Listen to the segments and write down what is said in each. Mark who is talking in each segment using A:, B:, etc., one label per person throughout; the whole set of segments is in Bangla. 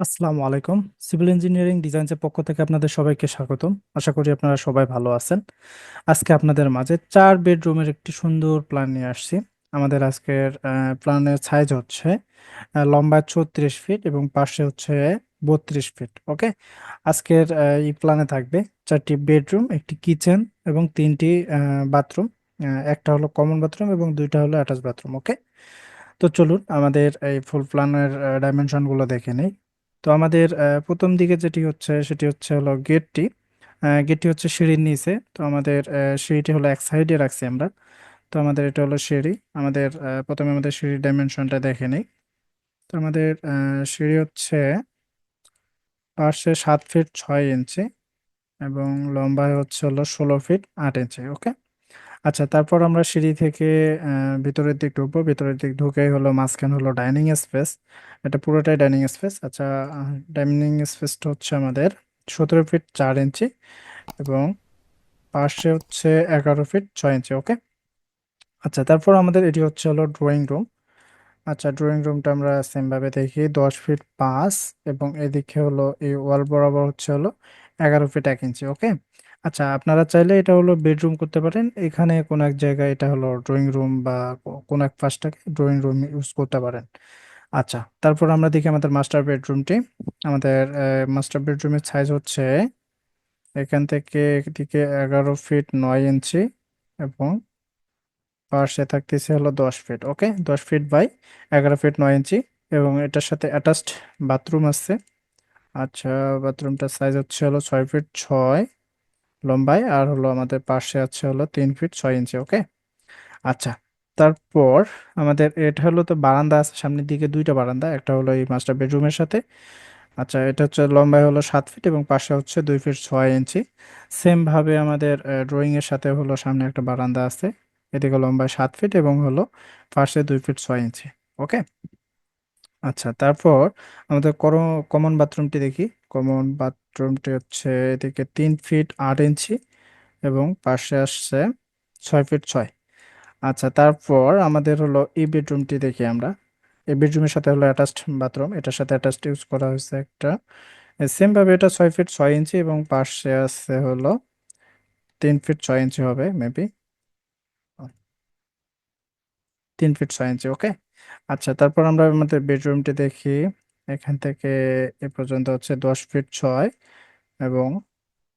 A: আসসালামু আলাইকুম। সিভিল ইঞ্জিনিয়ারিং ডিজাইনসের পক্ষ থেকে আপনাদের সবাইকে স্বাগতম। আশা করি আপনারা সবাই ভালো আছেন। আজকে আপনাদের মাঝে চার বেডরুমের একটি সুন্দর প্ল্যান নিয়ে আসছি। আমাদের আজকের প্ল্যানের সাইজ হচ্ছে লম্বা ছত্রিশ ফিট এবং পাশে হচ্ছে বত্রিশ ফিট ওকে আজকের এই প্ল্যানে থাকবে চারটি বেডরুম, একটি কিচেন এবং তিনটি বাথরুম একটা হলো কমন বাথরুম এবং দুইটা হলো অ্যাটাচ বাথরুম ওকে তো চলুন আমাদের এই ফুল প্ল্যানের ডাইমেনশনগুলো দেখে নেই। তো আমাদের প্রথম দিকে যেটি হচ্ছে সেটি হচ্ছে হলো গেটটি। গেটটি হচ্ছে সিঁড়ির নিচে। তো আমাদের সিঁড়িটি হলো এক সাইডে রাখছি আমরা। তো আমাদের এটা হলো সিঁড়ি। আমাদের প্রথমে আমাদের সিঁড়ির ডাইমেনশনটা দেখে নিই। তো আমাদের সিঁড়ি হচ্ছে পাশে সাত ফিট ছয় ইঞ্চি এবং লম্বায় হচ্ছে হলো ষোলো ফিট আট ইঞ্চি, ওকে? আচ্ছা তারপর আমরা সিঁড়ি থেকে ভিতরের দিক ঢুকবো। ভিতরের দিক ঢুকেই হলো মাঝখানে হলো ডাইনিং স্পেস। এটা পুরোটাই ডাইনিং স্পেস। আচ্ছা ডাইনিং স্পেসটা হচ্ছে আমাদের সতেরো ফিট চার ইঞ্চি এবং পাশে হচ্ছে এগারো ফিট ছয় ইঞ্চি, ওকে? আচ্ছা তারপর আমাদের এটি হচ্ছে হলো ড্রয়িং রুম। আচ্ছা ড্রয়িং রুমটা আমরা সেম ভাবে দেখি, দশ ফিট পাঁচ এবং এদিকে হলো এই ওয়াল বরাবর হচ্ছে হলো এগারো ফিট এক ইঞ্চি, ওকে? আচ্ছা আপনারা চাইলে এটা হলো বেডরুম করতে পারেন। এখানে কোনো এক জায়গায় এটা হলো ড্রয়িং রুম বা কোনো এক পাশটাকে ড্রয়িং রুম ইউজ করতে পারেন। আচ্ছা তারপর আমরা দেখি আমাদের মাস্টার বেডরুমটি আমাদের মাস্টার বেডরুমের সাইজ হচ্ছে এখান থেকে এদিকে এগারো ফিট নয় ইঞ্চি এবং পাশে থাকতেছে হলো দশ ফিট ওকে দশ ফিট বাই এগারো ফিট নয় ইঞ্চি এবং এটার সাথে অ্যাটাচড বাথরুম আছে। আচ্ছা বাথরুমটার সাইজ হচ্ছে হলো ছয় ফিট ছয় লম্বায় আর হলো আমাদের পাশে আছে হলো তিন ফিট ছয় ইঞ্চি ওকে আচ্ছা তারপর আমাদের এটা হলো তো বারান্দা আছে, সামনের দিকে দুইটা বারান্দা, একটা হলো এই মাস্টার বেডরুমের সাথে। আচ্ছা এটা হচ্ছে লম্বায় হলো সাত ফিট এবং পাশে হচ্ছে দুই ফিট ছয় ইঞ্চি সেমভাবে আমাদের ড্রয়িংয়ের সাথে হলো সামনে একটা বারান্দা আছে, এদিকে লম্বায় সাত ফিট এবং হলো পাশে দুই ফিট ছয় ইঞ্চি ওকে আচ্ছা তারপর আমাদের কমন বাথরুমটি দেখি। কমন বাথরুমটি হচ্ছে এদিকে তিন ফিট আট ইঞ্চি এবং পাশে আসছে ছয় ফিট ছয়। আচ্ছা তারপর আমাদের হলো এই বেডরুমটি দেখি আমরা। এই বেডরুমের সাথে হলো অ্যাটাচড বাথরুম এটার সাথে অ্যাটাচড ইউজ করা হয়েছে একটা। সেমভাবে এটা ছয় ফিট ছয় ইঞ্চি এবং পাশে আছে হলো তিন ফিট ছয় ইঞ্চি হবে মেবি তিন ফিট ছয় ইঞ্চি ওকে আচ্ছা তারপর আমরা আমাদের বেডরুমটি দেখি। এখান থেকে এ পর্যন্ত হচ্ছে দশ ফিট ছয় এবং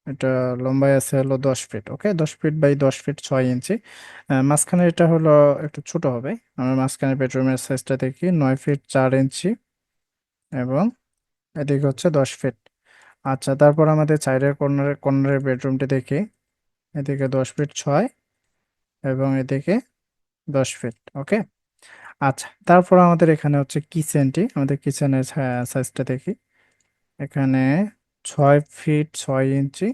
A: এটা লম্বায় আছে হলো দশ ফিট ওকে দশ ফিট বাই দশ ফিট ছয় ইঞ্চি মাঝখানে এটা হলো একটু ছোট হবে। আমরা মাঝখানে বেডরুমের সাইজটা দেখি, নয় ফিট চার ইঞ্চি এবং এদিকে হচ্ছে দশ ফিট আচ্ছা তারপর আমাদের সাইডের কর্নারের কর্নারের বেডরুমটি দেখি। এদিকে দশ ফিট ছয় এবং এদিকে দশ ফিট ওকে আচ্ছা তারপর আমাদের এখানে হচ্ছে কিচেনটি আমাদের কিচেনের সাইজটা দেখি। এখানে ছয় ফিট ছয় ইঞ্চি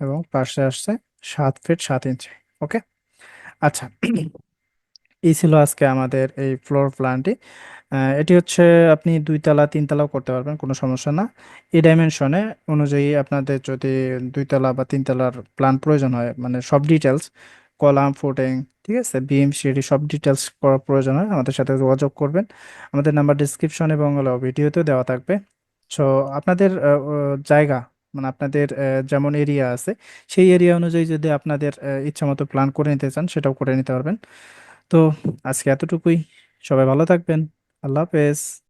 A: এবং পাশে আসছে সাত ফিট সাত ইঞ্চি ওকে আচ্ছা এই ছিল আজকে আমাদের এই ফ্লোর প্ল্যানটি এটি হচ্ছে আপনি দুই তলা, তিন তলাও করতে পারবেন, কোনো সমস্যা না। এই ডাইমেনশনে অনুযায়ী আপনাদের যদি দুই তলা বা তিন তলার প্ল্যান প্রয়োজন হয় মানে সব ডিটেলস কলাম ফুটিং ঠিক আছে? বিম সিঁড়ি সব ডিটেলস করার প্রয়োজন হয়। আমাদের সাথে যোগাযোগ করবেন। আমাদের নাম্বার ডিসক্রিপশন এবং ভিডিওতেও দেওয়া থাকবে। সো আপনাদের জায়গা মানে আপনাদের যেমন এরিয়া আছে, সেই এরিয়া অনুযায়ী যদি আপনাদের ইচ্ছা মতো প্ল্যান করে নিতে চান, সেটাও করে নিতে পারবেন। তো, আজকে এতটুকুই। সবাই ভালো থাকবেন। আল্লাহ হাফেজ।